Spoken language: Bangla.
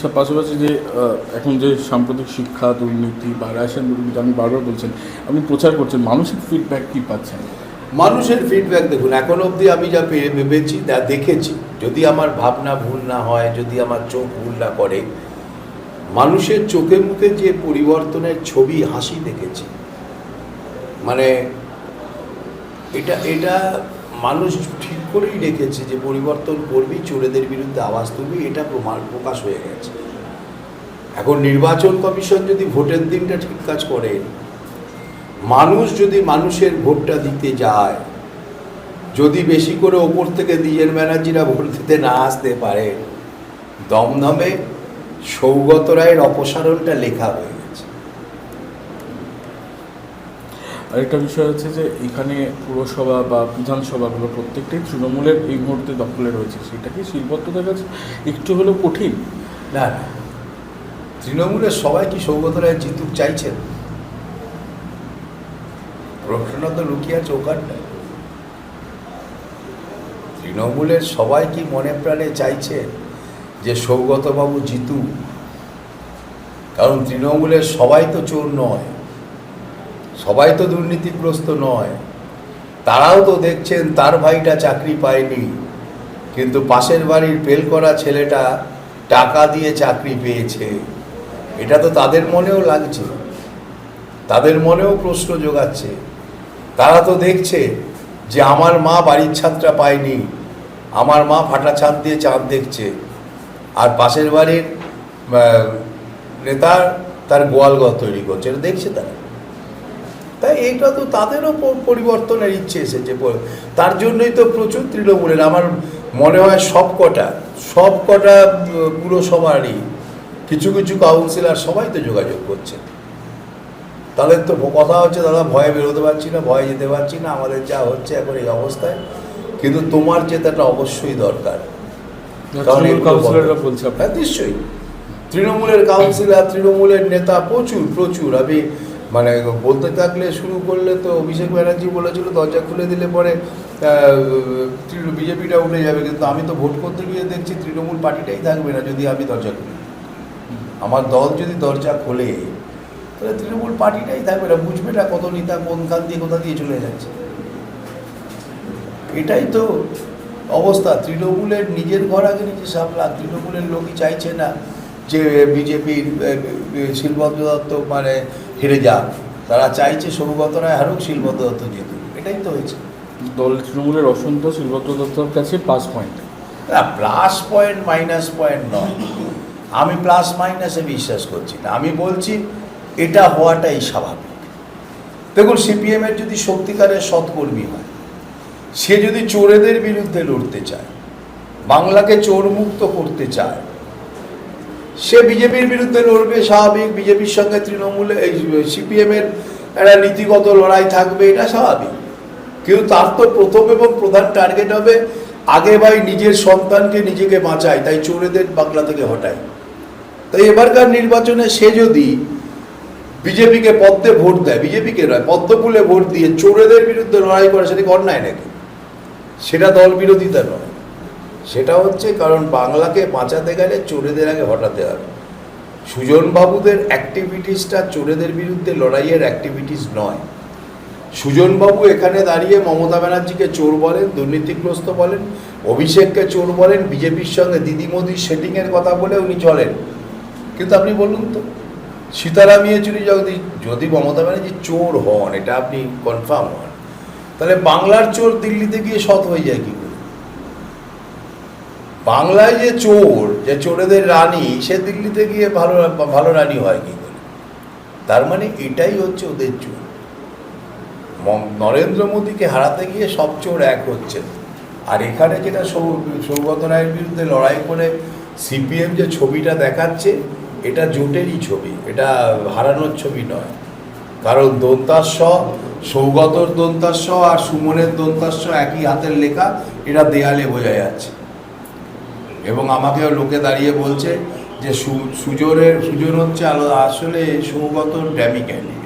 সব পাশাপাশি যে এখন যে সাম্প্রতিক শিক্ষা, দুর্নীতি বা রাশিয়ান দুর্নীতি আপনি বারবার বলছেন, আপনি প্রচার করছেন, মানুষের ফিডব্যাক কি পাচ্ছেন? মানুষের ফিডব্যাক দেখুন, এখন অবধি আমি যা পেয়ে ভেবেছি তা দেখেছি। যদি আমার ভাবনা ভুল না হয়, যদি আমার চোখ ভুল না করে, মানুষের চোখে মুখে যে পরিবর্তনের ছবি, হাসি দেখেছি। মানে এটা এটা মানুষ ঠিক করেই রেখেছে যে পরিবর্তন করবি, চোরেদের বিরুদ্ধে আওয়াজ তুলবি, এটা প্রমাণ, প্রকাশ হয়ে গেছে। এখন নির্বাচন কমিশন যদি ভোটের দিনটা ঠিক কাজ করে, মানুষ যদি মানুষের ভোটটা দিতে যায়, যদি বেশি করে ওপর থেকে দিজের ব্যানার্জিরা ভোট দিতে না আসতে পারে, দমদমে সৌগত রায়ের অপসারণটা লেখা হয়ে গেছে আরেকটা বিষয় হচ্ছে যে এখানে পুরসভা বা বিধানসভাগুলো প্রত্যেকটাই তৃণমূলের এই মুহূর্তে দখলে রয়েছে, সেটা কি শিল্পত্বদের কাছে একটু হলেও কঠিন? না তৃণমূলের সবাই কি সৌগত রায় জিতুক চাইছেন? প্রশ্ন তো লুকিয়ে আছে তৃণমূলের সবাই কি মনে প্রাণে চাইছে যে সৌগতবাবু জিতু কারণ তৃণমূলের সবাই তো চোর নয়। সবাই তো দুর্নীতিগ্রস্ত নয়। তারাও তো দেখছেন তার ভাইটা চাকরি পায়নি। কিন্তু পাশের বাড়ির ফেল করা ছেলেটা টাকা দিয়ে চাকরি পেয়েছে। এটা তো তাদের মনেও লাগছে। তাদের মনেও প্রশ্ন যোগাচ্ছে। তারা তো দেখছে যে আমার মা বাড়ির ছাদটা পায়নি। আমার মা ফাটা ছাদ দিয়ে চাঁদ দেখছে। আর পাশের বাড়ির নেতা তার গোয়ালঘর তৈরি করছে। এটা দেখছে তারা। এইটা তো তাদেরও পরিবর্তনের ইচ্ছে এসেছে তার জন্যই তো প্রচুর তৃণমূলের আমার মনে হয় সব কটা সব কটা পুরসভারই কিছু কিছু কাউন্সিলর সবাই তো যোগাযোগ করছে। তাদের তো কথা হচ্ছে দাদা ভয়ে বেরোতে পারছি না ভয়ে যেতে পারছি না আমাদের যা হচ্ছে এখন এই অবস্থায়। কিন্তু তোমার জেতাটা অবশ্যই দরকার। কারণ হ্যাঁ নিশ্চয়ই। তৃণমূলের কাউন্সিলর তৃণমূলের নেতা প্রচুর প্রচুর। আমি মানে বলতে থাকলে শুরু করলে তো অভিষেক ব্যানার্জি বলেছিল, দরজা খুলে দিলে পরে বিজেপিটা উঠে যাবে। কিন্তু আমি তো ভোট করতে গিয়ে দেখছি তৃণমূল পার্টিটাই থাকবে না যদি আমি দরজা খুলি। আমার দল যদি দরজা খোলে, তাহলে তৃণমূল পার্টিটাই থাকবে না। বুঝবে না কত নেতা কোনখান দিয়ে কোথা দিয়ে চলে যাচ্ছে। এটাই তো অবস্থা। তৃণমূলের নিজের ঘর আগে নিজে সামলা। তৃণমূলের লোকই চাইছে না যে বিজেপির শিলভদ্র দত্ত মানে হেরে যাক। তারা চাইছে সৌগত রায় হারুক শিলভদ্র দত্ত জিতুক। এটাই তো হয়েছে। দল তৃণমূলের অসন্তোষ শিলভদ্র দত্তর কাছে প্লাস পয়েন্ট না প্লাস পয়েন্ট মাইনাস পয়েন্ট নয়। আমি প্লাস মাইনাসে বিশ্বাস করছি না। আমি বলছি এটা হওয়াটাই স্বাভাবিক। দেখুন সিপিএমের যদি সত্যিকারের সৎকর্মী হয় সে যদি চোরেদের বিরুদ্ধে লড়তে চায় বাংলাকে চোরমুক্ত করতে চায় সে বিজেপির বিরুদ্ধে লড়বে স্বাভাবিক। বিজেপির সঙ্গে তৃণমূলে, এই সিপিএমের একটা নীতিগত লড়াই থাকবে, এটা স্বাভাবিক। কিন্তু তার তো প্রথম এবং প্রধান টার্গেট হবে আগে ভাই নিজের সন্তানকে নিজেকে বাঁচায়, তাই চোরেদের বাংলা থেকে হটায়। তাই এবারকার নির্বাচনে সে যদি বিজেপিকে পদ্মে ভোট দেয়, বিজেপিকে নয় পদ্মপুলে ভোট দিয়ে চোরেদের বিরুদ্ধে লড়াই করে, সেটা অন্যায় নাকি? সেটা দল বিরোধিতা নয়। সেটা হচ্ছে কারণ বাংলাকে বাঁচাতে গেলে চোরেদের আগে হটাতে হবে। সুজনবাবুদের অ্যাক্টিভিটিসটা চোরেদের বিরুদ্ধে লড়াইয়ের অ্যাক্টিভিটিস নয়। সুজনবাবু এখানে দাঁড়িয়ে মমতা ব্যানার্জিকে চোর বলেন, দুর্নীতিগ্রস্ত বলেন, অভিষেককে চোর বলেন, বিজেপির সঙ্গে দিদি মোদির সেটিংয়ের কথা বলে উনি চলেন। কিন্তু আপনি বলুন তো, সীতারাম ইয়েচুরি যদি যদি মমতা ব্যানার্জি চোর হন, এটা আপনি কনফার্ম হন, তাহলে বাংলার চোর দিল্লিতে গিয়ে সৎ হয়ে যায় কি বাংলায় যে চোর, যে চোরেদের রানী, সে দিল্লিতে গিয়ে ভালো ভালো রানী হয় কি করে? তার মানে এটাই হচ্ছে ওদের চোর। নরেন্দ্র মোদীকে হারাতে গিয়ে সব চোর এক হচ্ছে। আর এখানে যেটা সৌগত রায়ের বিরুদ্ধে লড়াই করে সিপিএম যে ছবিটা দেখাচ্ছে, এটা জোটেরই ছবি, এটা হারানোর ছবি নয়। কারণ দন্তাস্ব সৌগতর দন্তাস্ব আর সুমনের দন্তাস্ব একই হাতের লেখা এটা দেয়ালে বোঝা যাচ্ছে। এবং আমাকেও লোকে দাঁড়িয়ে বলছে যে সুজনের সুজন হচ্ছে আসলে সৌগত ড্যামি ক্যান্ডিডেট